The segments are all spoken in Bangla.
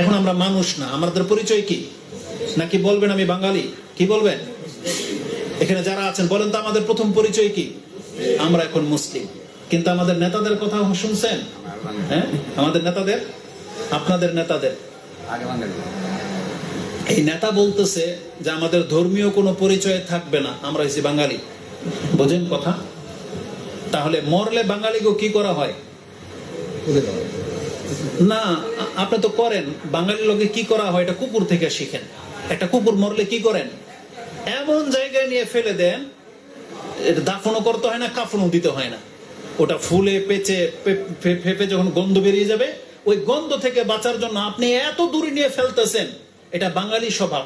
এখন আমরা মানুষ না, আমাদের পরিচয় কি? নাকি বলবেন আমি বাঙালি? কি বলবেন? এখানে যারা আছেন, বলেন তো আমাদের প্রথম পরিচয় কি? আমরা এখন মুসলিম। কিন্তু আমাদের নেতাদের কথা শুনছেন? হ্যাঁ? আমাদের নেতাদের? আপনাদের নেতাদের? এই নেতা বলতেছে যে আমাদের ধর্মীয় কোনো পরিচয় থাকবে না, আমরা হয়েছি বাঙালি। বোঝেন কথা? তাহলে মরলে বাঙালিকে কি করা হয়? না আপনি তো করেন। বাঙালি লোকে কি করা হয় এটা কুকুর থেকে শিখেন। একটা কুকুর মরলে কি করেন? এমন জায়গায় নিয়ে ফেলে দেন দাফনও করতে হয় না, কাফনও দিতে হয় না। ওটা ফুলে, পেঁচে ফেপে যখন গন্ধ বেরিয়ে যাবে, ওই গন্ধ থেকে বাঁচার জন্য আপনি এত দূরে নিয়ে ফেলতেছেন, এটা বাঙালি স্বভাব।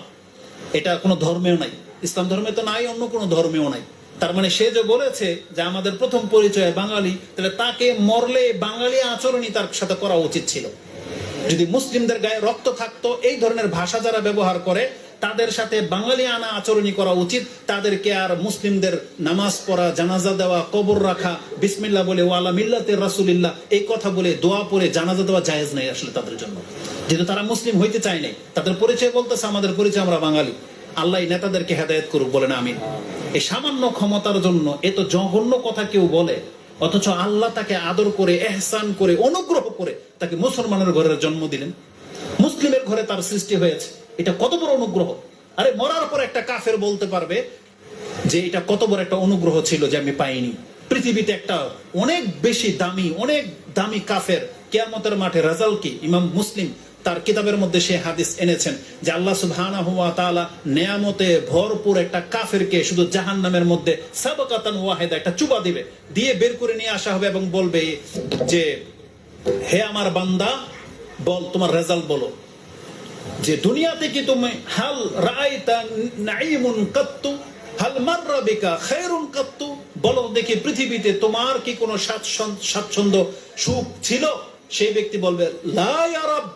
এটা কোনো ধর্মেও নাই। ইসলাম ধর্মে তো নাই, অন্য কোনো ধর্মেও নাই। তার মানে সে যে বলেছে যে আমাদের প্রথম পরিচয় বাঙালি, তাহলে তাকে মরলে বাঙালি আচরণই তার সাথে করা উচিত ছিল। যদি মুসলিমদের গায়ে রক্ত থাকতো, এই ধরনের ভাষা যারা ব্যবহার করে, তাদের সাথে বাঙালি আনা আচরণই করা উচিত। তাদেরকে আর মুসলিমদের নামাজ পড়া, জানাজা দেওয়া, কবর রাখা বিসমিল্লা বলে, ওয়ালা মিল্লাতের রাসুলিল্লাহ, এই কথা বলে দোয়া পরে জানাজা দেওয়া জায়েজ নাই আসলে তাদের জন্য। যেহেতু তারা মুসলিম হইতে চায় নাই, তাদের পরিচয় বলতেছে, আমাদের পরিচয় আমরা বাঙালি। আল্লাহ নেতাদেরকে হেদায়ত করুক, বলেন আমি এই সামান্য ক্ষমতার জন্য এত জঘন্য কথা কেউ বলে। অথচ আল্লাহ তাকে আদর করে, এহসান করে, অনুগ্রহ করে তাকে মুসলমানের ঘরের জন্ম দিলেন। মুসলিমের ঘরে তার সৃষ্টি হয়েছে। এটা কত বড় অনুগ্রহ। আরে মরার পর একটা কাফের বলতে পারবে যে এটা কত বড় একটা অনুগ্রহ ছিল যে আমি পাইনি। পৃথিবীতে একটা অনেক বেশি দামি, অনেক দামি কাফের কেয়ামতের মাঠে রাজাল কি? ইমাম মুসলিম তার কিতাবের মধ্যে সে হাদিস এনেছেন যে আল্লাহ সুবহানাহু ওয়া তাআলা নেয়ামতে ভরপুর একটা কাফেরকে শুধু জাহান্নামের মধ্যে সাবাকাতান ওয়াহিদা একটা চুবা দিবে, দিয়ে বের করে নিয়ে আসা হবে এবং বলবে যে, হে আমার বান্দা, বল তোমার রেজাল্ট বলো। যে দুনিয়াতে কি তুমি, হাল রায়তা নাইমুন কাত্তু, হাল মাররা বিকা খায়রুন কাত্তু? বলো দেখি পৃথিবীতে তোমার কি কোনো স্বাচ্ছন্দ স্বাচ্ছন্দ্য সুখ ছিল? সেই ব্যক্তি বলবে, লা রাব।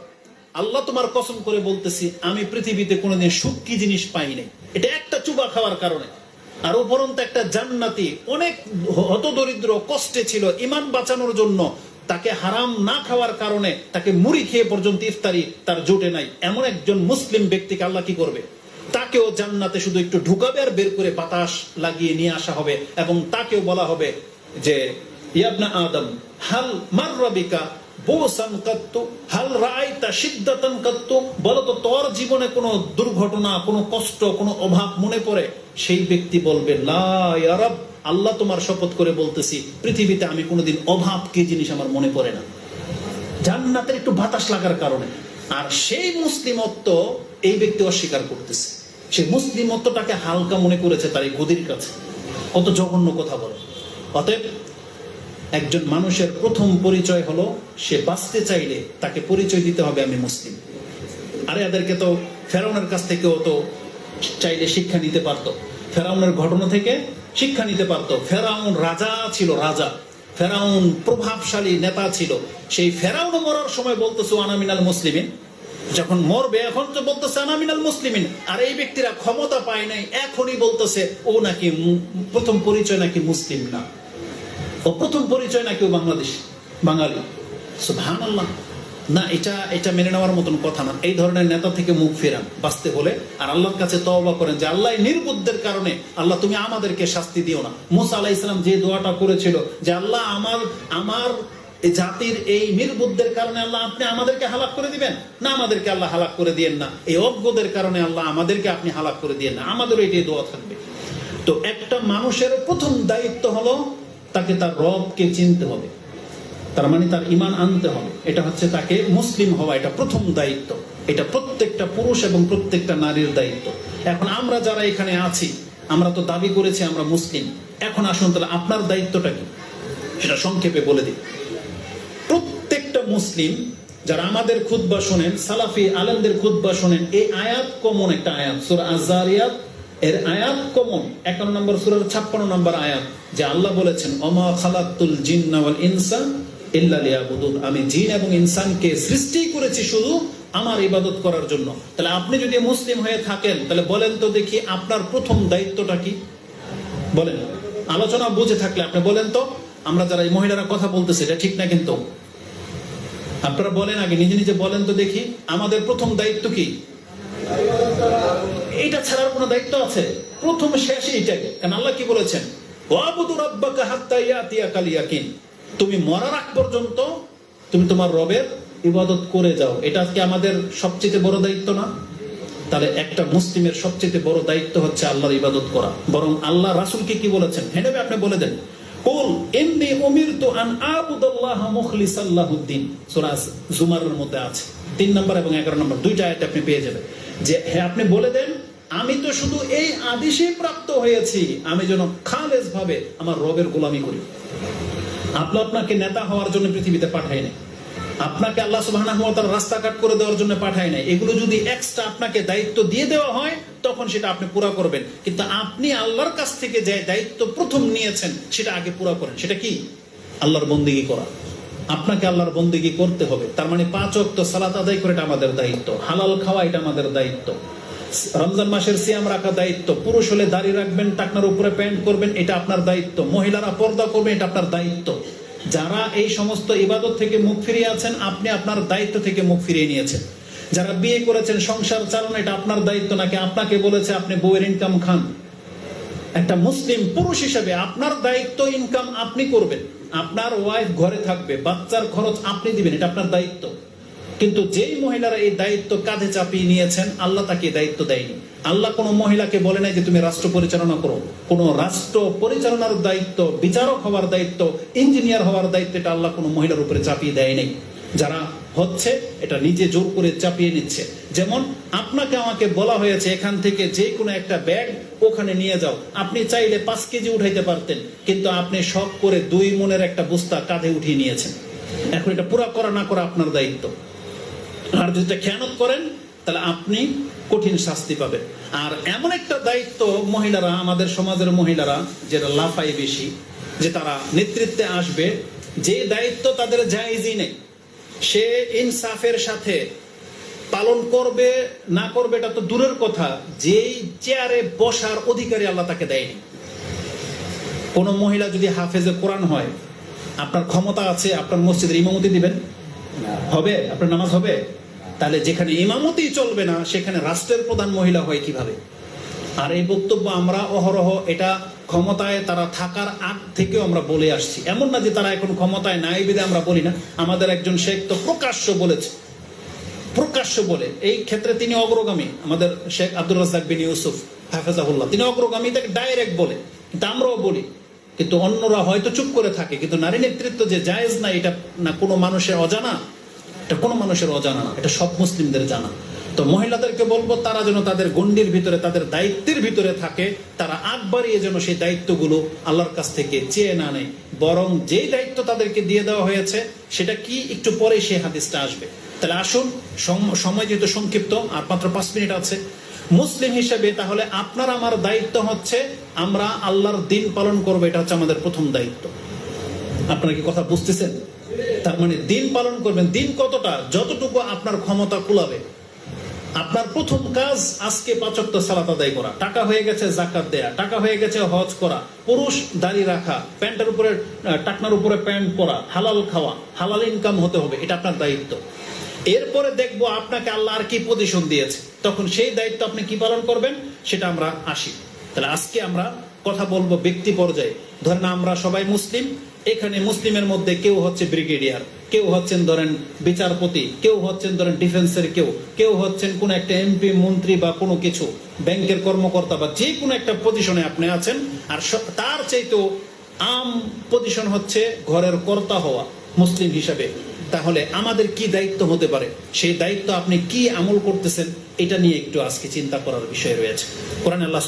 আল্লাহ তোমার কসম করে বলতেছি, আমি পৃথিবীতে কোনোদিন সুখ জিনিস পাই নাই। এটা একটা চুবা খাওয়ার কারণে। আর উপরন্ত একটা জান্নাতি, অনেক হতদরিদ্র, কষ্টে ছিল, ইমান বাঁচানোর জন্য তাকে হারাম না খাওয়ার কারণে তাকে মুড়ি খেয়ে পর্যন্ত ইফতারি তার জোটে নাই। এমন একজন মুসলিম ব্যক্তিকে আল্লাহ কি করবে? তাকেও জান্নাতে শুধু একটু ঢুকাবে আর বের করে বাতাস লাগিয়ে নিয়ে আসা হবে এবং তাকেও বলা হবে যে ইয়াবনা আদম, হাল মাররাবিকা বোসান কাত্তু হাল রায়তা সিদ্ধাতন কাত্তু বলো তো তোর জীবনে কোনো দুর্ঘটনা, কোনো কষ্ট, কোনো অভাব মনে পড়ে? সেই ব্যক্তি বলবে, লা ইয়া রাব, আল্লাহ তোমার শপথ করে বলতেছি, পৃথিবীতে আমি কোনোদিন অভাব কি জিনিস আমার মনে পড়ে না। জান্নাতের একটু বাতাস লাগার কারণে। আর সেই মুসলিমত্ব এই ব্যক্তি অস্বীকার করতেছে। সেই মুসলিমত্বটাকে হালকা মনে করেছে তার এই গদির কাছে। কত জঘন্য কথা বলে। অতএব একজন মানুষের প্রথম পরিচয় হলো সে বাঁচতে চাইলে তাকে পরিচয় দিতে হবে আমি মুসলিম। আরে এদেরকে তো ফেরাউনের কাছ থেকেও তো চাইলে শিক্ষা নিতে পারতো। ফেরাউনের ঘটনা থেকে শিক্ষা নিতে পারতো। ফেরাউন রাজা ছিল, রাজা। ফেরাউন প্রভাবশালী নেতা ছিল। সেই ফেরাউন মরার সময় বলতেছে আনামিনাল মুসলিমিন। যখন মরবে, এখন তো বলতেছে আনামিনাল মুসলিমিন। আর এই ব্যক্তিরা ক্ষমতা পায় নাই। এখনই বলতেছে, ও নাকি প্রথম পরিচয় নাকি মুসলিম না? ও প্রথম পরিচয় নাকি ও বাংলাদেশ, বাঙালি। সুবহান আল্লাহ না, এটা এটা মেনে নেওয়ার মতন কথা না। এই ধরনের নেতা থেকে মুখ ফেরান, বাঁচতে হলে। আর আল্লাহর কাছে তওবা করেন যে, আল্লাহ নির্বুদ্ধের কারণে আল্লাহ তুমি আমাদেরকে শাস্তি দিও না। মুসা আলাহ ইসলাম যে দোয়াটা করেছিল যে, আল্লাহ আমার আমার জাতির এই নির্বুদ্ধের কারণে আল্লাহ আপনি আমাদেরকে হালাক করে দিবেন? না, আমাদেরকে আল্লাহ হালাক করে দিয়েন না। এই অজ্ঞদের কারণে আল্লাহ আমাদেরকে আপনি হালাক করে দিয়েন না। আমাদেরও এটাই দোয়া থাকবে। তো একটা মানুষের প্রথম দায়িত্ব হলো তাকে তার রবকে চিনতে হবে। তার মানে তার ইমান আনতে হবে। এটা হচ্ছে তাকে মুসলিম হওয়া, এটা প্রথম দায়িত্ব। এটা প্রত্যেকটা পুরুষ এবং প্রত্যেকটা নারীর দায়িত্ব। এখন আমরা যারা এখানে আছি, আমরা তো দাবি করেছি আমরা মুসলিম। এখন আসুন তাহলে আপনার দায়িত্বটা কি? সেটা সংক্ষেপে বলে দিই। প্রত্যেকটা মুসলিম যারা আমাদের খুতবা শোনেন, সালাফি আলেমদের খুতবা শোনেন, এই আয়াত কমন একটা আয়াত। সুরা আজারিয়াত এর আয়াত কমন। একান্ন নম্বর, সুরার ছাপ্পান্ন নম্বর আয়াত, যে আল্লাহ বলেছেন অমা খালাকুল জিন্না ওয়াল আমি জিন এবং ইনসানকে সৃষ্টি করেছি শুধু আমার ইবাদত করার জন্য। তাহলে আপনি যদি মুসলিম হয়ে থাকেন, তাহলে বলেন তো দেখি আপনার প্রথম দায়িত্বটা কি? বলেন। আলোচনা বুঝে থাকলে আপনি বলেন তো, আমরা যারা এই মহিলারা কথা বলতেছে, এটা ঠিক না কিন্তু? আপনারা বলেন আগে, নিজে নিজে বলেন তো দেখি, আমাদের প্রথম দায়িত্ব কি? এটা ছাড়ার কোনো দায়িত্ব আছে? প্রথম শেষ এইটাকে কারণ আল্লাহ কি বলেছেন? ওয়াবুদু রাব্বাকা হাত্তা ইয়াতিয়াকাল ইয়াকিন। তুমি মরার আগ পর্যন্ত তুমি তোমার রবের ইবাদত করে যাও। এটা কি আমাদের সবচেয়ে বড় দায়িত্ব না? তাহলে একটা মুসলিমের সবচেয়ে বড় দায়িত্ব হচ্ছে আল্লাহর ইবাদত করা। বরং আল্লাহ রাসূলকে কি বলেছেন? হেনে আপনি বলে দেন। কুল, ইন্নী উমিরতু আন আবুদাল্লাহ সূরা জুমারের মধ্যে আছে। নম্বর এবং এগারো নম্বর, দুইটা আয়াত আপনি পেয়ে যাবেন। যে হ্যাঁ আপনি বলে দেন, আমি তো শুধু এই আদেশে প্রাপ্ত হয়েছি। আমি যেন খালেজ ভাবে আমার রবের গোলামি করি। আল্লাহ আপনাকে নেতা হওয়ার জন্য পৃথিবীতে পাঠায় নাই। আপনাকে আল্লাহ তাআলা রাস্তাঘাট করে দেওয়ার জন্য পাঠায় নাই। এগুলো যদি এক্সট্রা আপনাকে দায়িত্ব দিয়ে দেওয়া হয়, তখন সেটা আপনি পুরা করবেন। কিন্তু আপনি আল্লাহর কাছ থেকে যে দায়িত্ব প্রথম নিয়েছেন, সেটা আগে পুরা করেন। সেটা কি? আল্লাহর বন্দিগি করা। আপনাকে আল্লাহর বন্দিগি করতে হবে। তার মানে পাঁচ অক্ত সালাত আদায় করে এটা আমাদের দায়িত্ব। হালাল খাওয়া এটা আমাদের দায়িত্ব। রমজান মাসের সিয়াম রাখা দায়িত্ব। পুরুষ হলে দাঁড়িয়ে রাখবেন, টাকনার উপরে প্যান্ট করবেন, এটা আপনার দায়িত্ব। মহিলারা পর্দা করবেন, এটা আপনার দায়িত্ব। যারা এই সমস্ত ইবাদত থেকে মুখ ফিরিয়ে আছেন, আপনি আপনার দায়িত্ব থেকে মুখ ফিরিয়ে নিয়েছেন। যারা বিয়ে করেছেন, সংসার চালানো, এটা আপনার দায়িত্ব নাকি আপনাকে বলেছে আপনি বউয়ের ইনকাম খান? একটা মুসলিম পুরুষ হিসেবে আপনার দায়িত্ব ইনকাম আপনি করবেন। আপনার ওয়াইফ ঘরে থাকবে, বাচ্চার খরচ আপনি দিবেন, এটা আপনার দায়িত্ব। কিন্তু যেই মহিলারা এই দায়িত্ব কাঁধে চাপিয়ে নিয়েছেন, আল্লাহ তাকে দায়িত্ব দেয়নি। আল্লাহ কোনো মহিলাকে বলে নাই যে তুমি রাষ্ট্র পরিচালনা করো। কোন রাষ্ট্র পরিচালনার দায়িত্ব, বিচারক হওয়ার দায়িত্ব, ইঞ্জিনিয়ার হওয়ার দায়িত্ব, এটা আল্লাহ কোনো মহিলার উপরে চাপিয়ে দেয় নাই। যারা হচ্ছে, এটা নিজে জোর করে চাপিয়ে নিচ্ছে। যেমন আপনাকে আমাকে বলা হয়েছে, এখান থেকে যে কোনো একটা ব্যাগ ওখানে নিয়ে যাও। আপনি চাইলে পাঁচ কেজি উঠাইতে পারতেন, কিন্তু আপনি শখ করে দুই মনের একটা বস্তা কাঁধে উঠিয়ে নিয়েছেন। এখন এটা পুরা করা না করা আপনার দায়িত্ব। আর যদি খেয়ানত করেন তাহলে আপনি কঠিন শাস্তি পাবেন। আর এমন একটা দায়িত্ব মহিলারা, আমাদের সমাজের মহিলারা যেটা লাফাই বেশি, যে তারা নেতৃত্বে আসবে, যে দায়িত্ব তাদের জায়জই নেই। সে ইনসাফের সাথে পালন করবে, না করবে, এটা তো দূরের কথা। যেই চেয়ারে বসার অধিকারী আল্লাহ তাকে দেয়নি। কোন মহিলা যদি হাফেজে কোরআন হয়, আপনার ক্ষমতা আছে, আপনার মসজিদের ইমামতি দিবেন? হবে? আপনার নামাজ হবে? তাহলে যেখানে ইমামতি চলবে না, সেখানে রাষ্ট্রের প্রধান মহিলা হয় কীভাবে? আর এই বক্তব্য আমরা অহরহ, এটা ক্ষমতায় তারা থাকার আগ থেকেও আমরা বলে আসছি। এমন না যে তারা এখন ক্ষমতায় নাই বিধে আমরা বলি না। আমাদের একজন শেখ তো প্রকাশ্য বলেছে। প্রকাশ্য বলে। এই ক্ষেত্রে তিনি অগ্রগামী। আমাদের শেখ আব্দুল রাজাক বিন ইউসুফ, হাফেজাহুল্লাহ, তিনি অগ্রগামী, তাকে ডাইরেক্ট বলে। কিন্তু আমরাও বলি। কিন্তু অন্যরা হয়তো চুপ করে থাকে। কিন্তু নারী নেতৃত্ব যে জায়েজ না, এটা না কোনো মানুষের অজানা। এটা কোনো মানুষের অজানা না, এটা সব মুসলিমদের জানা। তো মহিলাদেরকে বলব, তারা যেন তাদের গণ্ডির ভিতরে, তাদের দায়িত্বের ভিতরে থাকে, তারা আগ বাড়িয়ে যেন সেই দায়িত্বগুলো আল্লাহর কাছ থেকে চেয়ে না নেয়। বরং যেই দায়িত্ব তাদেরকে দিয়ে দেওয়া হয়েছে, সেটা কি একটু পরে সেই হাদিসটা আসবে। তাহলে আসুন, সম- সময় যেহেতু সংক্ষিপ্ত, আর মাত্র পাঁচ মিনিট আছে। মুসলিম হিসেবে তাহলে আপনার আমার দায়িত্ব হচ্ছে, আমরা আল্লাহর দিন পালন করব, এটা হচ্ছে আমাদের প্রথম দায়িত্ব। আপনারা কি কথা বুঝতেছেন? তার মানে দিন পালন করবেন। দিন কতটা? যতটুকু আপনার ক্ষমতা কুলাবে। আপনার প্রথম কাজ আজকে পাচক্ত সালাত আদায় করা। টাকা হয়ে গেছে জাকাত দেয়া। টাকা হয়ে গেছে হজ করা। পুরুষ দাড়ি রাখা। প্যান্টের উপরে টাকনার উপরে প্যান্ট পরা। হালাল খাওয়া। হালাল ইনকাম হতে হবে। এটা আপনার দায়িত্ব। এরপরে দেখব আপনাকে আল্লাহ আর কি পজিশন দিয়েছে। তখন সেই দায়িত্ব আপনি কি পালন করবেন? সেটা আমরা আসি। তাহলে আজকে আমরা কথা বলব ব্যক্তি পর্যায়ে। ধরেন আমরা সবাই মুসলিম। এখানে মুসলিমের মধ্যে কেউ হচ্ছে ব্রিগেডিয়ার, কেউ হচ্ছেন ধরেন বিচারপতি, কেউ হচ্ছেন ধরেন ডিফেন্সের কেউ কেউ হচ্ছেন কোন একটা এমপি, মন্ত্রী বা কোনো কিছু, ব্যাংকের কর্মকর্তা বা যে কোনো একটা পজিশনে আপনি আছেন, আর তার চাইতেও আম পজিশন হচ্ছে ঘরের কর্তা হওয়া মুসলিম হিসাবে। তাহলে আমাদের কি দায়িত্ব হতে পারে? সেই দায়িত্ব আপনি কি আমল করতেছেন, এটা নিয়ে একটু আজকে চিন্তা করার বিষয় রয়েছে। কোরআন আল্লাহ